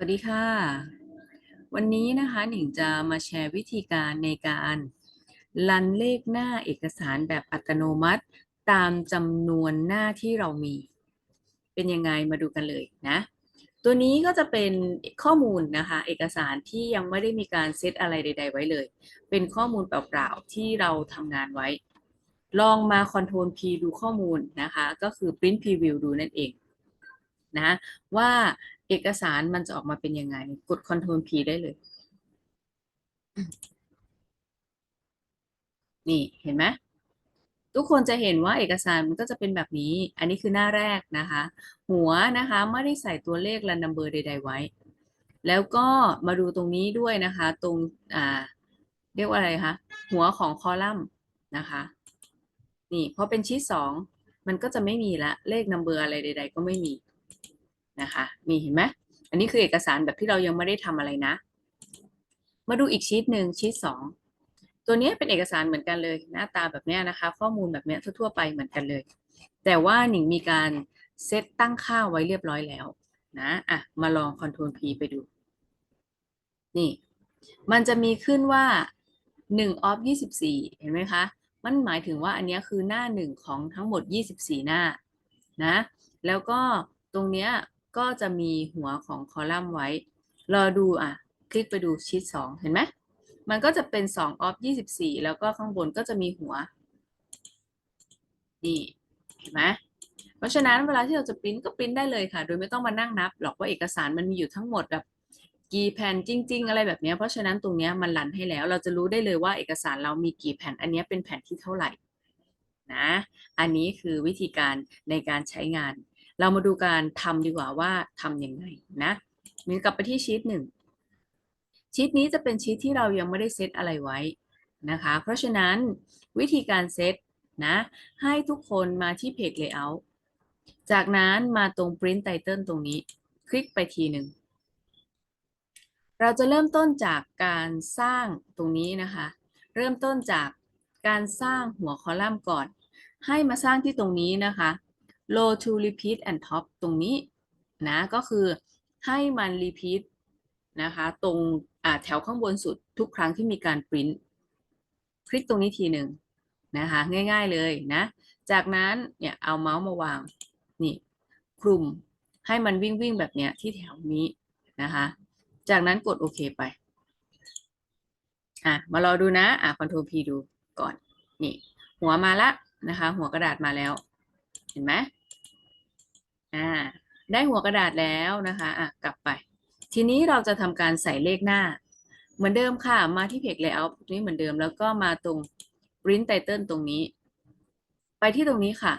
สวัสดีค่ะ วันนี้นะคะหนิงจะมาแชร์วิธีการในการรันเลขหน้าเอกสารแบบอัตโนมัติ ตามจำนวนหน้าที่เรามี เป็นยังไงมาดูกันเลยนะ ตัวนี้ก็จะเป็นข้อมูลนะคะ เอกสารที่ยังไม่ได้มีการเซตอะไรใด ๆ ไว้เลย เป็นข้อมูลเปล่าๆ ที่เราทำงานไว้ ลองมา Ctrl P ดูข้อมูลนะคะ ก็คือ Print Preview ดูนั่นเองนะว่า เอกสารมันจะออกมาเป็นยังไง กด Ctrl P ได้เลย นี่เห็นไหมทุกคนจะเห็นว่าเอกสารมันก็จะเป็นแบบนี้ อันนี้คือหน้าแรกนะคะ หัวนะคะไม่ได้ใส่ตัวเลขรันนัมเบอร์ใด ๆ ไว้ แล้วก็มาดูตรงนี้ด้วยนะคะ ตรงอ่าเรียกว่าอะไรคะหัวของคอลัมน์นะคะ นี่พอเป็นชีตสองมันก็จะไม่มีละเลขนัมเบอร์อะไรใด ๆ ก็ไม่มี นะคะมีเห็นไหมอันนี้คือเอกสารแบบที่เรายังไม่ได้ทำอะไรนะ มาดูอีกชีตหนึ่งชีตสองตัวนี้เป็นเอกสารเหมือนกันเลยหน้าตาแบบนี้นะคะ ข้อมูลแบบนี้ทั่ว ๆ ไปเหมือนกันเลย แต่ว่าหนิงมีการเซตตั้งค่าไว้เรียบร้อยแล้วนะอะมาลอง Ctrl P ไปดู นี่ มันจะมีขึ้นว่า1 of 24 เห็นไหมคะ มันหมายถึงว่าอันนี้คือหน้าหนึ่งของทั้งหมด 24 หน้านะ แล้วก็ตรงเนี้ย ก็จะมีหัวของคอลัมน์ไว้ รอดูอะ คลิกไปดูชีต2เห็นไหม มันก็จะเป็น2 of 24 แล้วก็ข้างบนก็จะมีหัว นี่ เห็นไหมเพราะฉะนั้นเวลาที่เราจะปริ้นก็ปริ้นได้เลยค่ะ โดยไม่ต้องมานั่งนับหรอกว่าเอกสารมันมีอยู่ทั้งหมดแบบกี่แผ่นจริง ๆ อะไรแบบนี้ เพราะฉะนั้นตรงนี้มันรันให้แล้ว เราจะรู้ได้เลยว่าเอกสารเรามีกี่แผ่น อันนี้เป็นแผ่นที่เท่าไหร่นะ อันนี้คือวิธีการในการใช้งาน เรามาดูการทำดีกว่าว่าทำยังไงนะมีกลับไปที่ชีตหนึ่งชีตนี้จะเป็นชีตที่เรายังไม่ได้เซตอะไรไว้นะคะ เพราะฉะนั้นวิธีการเซตนะให้ทุกคนมาที่เพจ Layout จากนั้นมาตรง Print Title ตรงนี้ คลิกไปทีหนึ่งเราจะเริ่มต้นจากการสร้างตรงนี้นะคะ เริ่มต้นจากการสร้างหัวคอลัมน์ก่อน ให้มาสร้างที่ตรงนี้นะคะ low to repeat and top ตรงนี้นะก็คือให้มัน repeat นะคะตรงแถวข้างบนสุดทุกครั้งที่มีการ print คลิกตรงนี้ทีหนึ่งนะคะง่ายๆเลยนะ จากนั้นเนี่ยเอาเมาส์มาวางนี่คลุมให้มันวิ่งวิ่งแบบเนี้ยที่แถวนี้นะคะจากนั้นกดโอเคไปอะมารอดูนะอะ Ctrl P ดูก่อนนี่หัวมาละนะคะ หัวกระดาษมาแล้ว เห็นไหม อ่าได้หัวกระดาษแล้วนะคะอะกลับไป ทีนี้เราจะทำการใส่เลขหน้า เหมือนเดิมค่ะ มาที่เพจ Layout นี้เหมือนเดิม แล้วก็มาตรง Print Title ตรงนี้ ไปที่ตรงนี้ค่ะ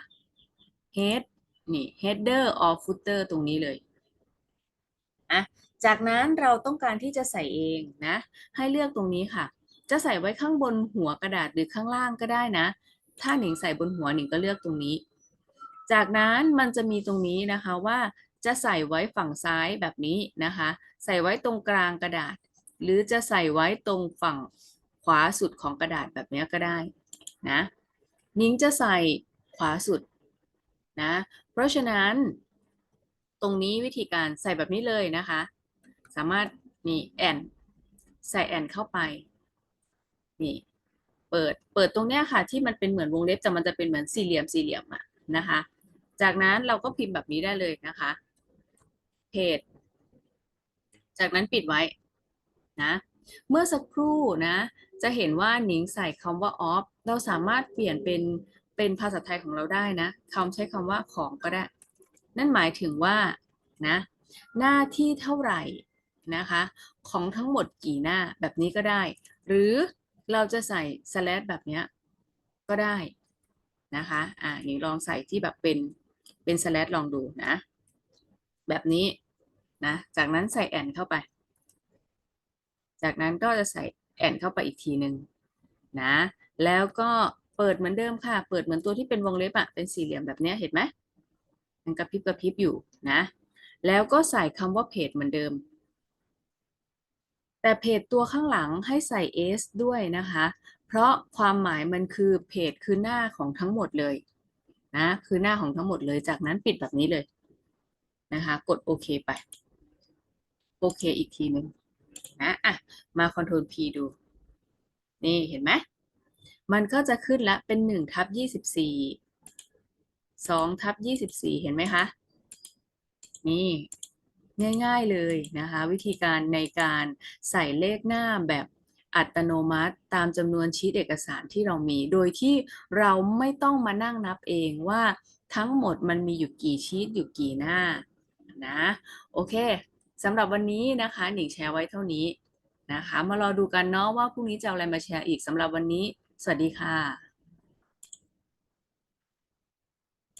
Head นี่ header or footer ตรงนี้เลยอะจากนั้นเราต้องการที่จะใส่เองนะ ให้เลือกตรงนี้ค่ะ จะใส่ไว้ข้างบนหัวกระดาษหรือข้างล่างก็ได้นะ ถ้าหนิงใส่บนหัวหนิงก็เลือกตรงนี้ จากนั้นมันจะมีตรงนี้นะคะว่าจะใส่ไว้ฝั่งซ้ายแบบนี้นะคะ ใส่ไว้ตรงกลางกระดาษ หรือจะใส่ไว้ตรงฝั่งขวาสุดของกระดาษแบบนี้ก็ได้นะนิ้งจะใส่ขวาสุดนะเพราะฉะนั้น ตรงนี้วิธีการใส่แบบนี้เลยนะคะ สามารถนี่แอนใส่แอนเข้าไปนี่เปิดเปิดตรงเนี้ยค่ะที่มันเป็นเหมือนวงเล็บแต่มันจะเป็นเหมือนสี่เหลี่ยมสี่เหลี่ยมอะนะคะ จากนั้นเราก็พิมพ์แบบนี้ได้เลยนะคะเพจจากนั้นปิดไว้นะเมื่อสักครู่นะ จะเห็นว่าหนิงใส่คำว่า off เราสามารถเปลี่ยนเป็นเป็นภาษาไทยของเราได้นะคำใช้คำว่าของก็ได้ นั่นหมายถึงว่านะหน้าที่เท่าไหร่นะคะ ของทั้งหมดกี่หน้าแบบนี้ก็ได้ หรือเราจะใส่ slash แบบนี้ก็ได้นะคะอ่านี่ลองใส่ที่แบบเป็น เป็น slash ลองดูนะ แบบนี้นะ จากนั้นใส่แอนเข้าไป จากนั้นก็จะใส่แอนเข้าไปอีกทีหนึ่งนะ แล้วก็เปิดเหมือนเดิมค่ะ เปิดเหมือนตัวที่เป็นวงเล็บอะเป็นสี่เหลี่ยมแบบนี้เห็นไหมมันกระพริบกระพริบอยู่นะ แล้วก็ใส่คำว่าเพจเหมือนเดิม แต่เพจตัวข้างหลังให้ใส่ s ด้วยนะคะ เพราะความหมายมันคือเพจคือหน้าของทั้งหมดเลย นะ คือหน้าของทั้งหมดเลย จากนั้นปิดแบบนี้เลยนะคะ กดโอเคไป โอเคอีกทีหนึ่งนะอะมา Ctrl P ดู นี่เห็นไหม มันก็จะขึ้นละเป็นหนึ่งทับยี่สิบสี่สองทับยี่สิบสี่เห็นไหมคะ นี่ง่าย ๆเลยนะคะ วิธีการในการใส่เลขหน้าแบบ อัตโนมัติตามจำนวนชีตเอกสารที่เรามี โดยที่เราไม่ต้องมานั่งนับเองว่าทั้งหมดมันมีอยู่กี่ชีตอยู่กี่หน้านะโอเคสำหรับวันนี้นะคะหนิงแชร์ไว้เท่านี้นะคะ มารอดูกันเนาะว่าพรุ่งนี้จะเอาอะไรมาแชร์อีกสำหรับวันนี้ สวัสดีค่ะ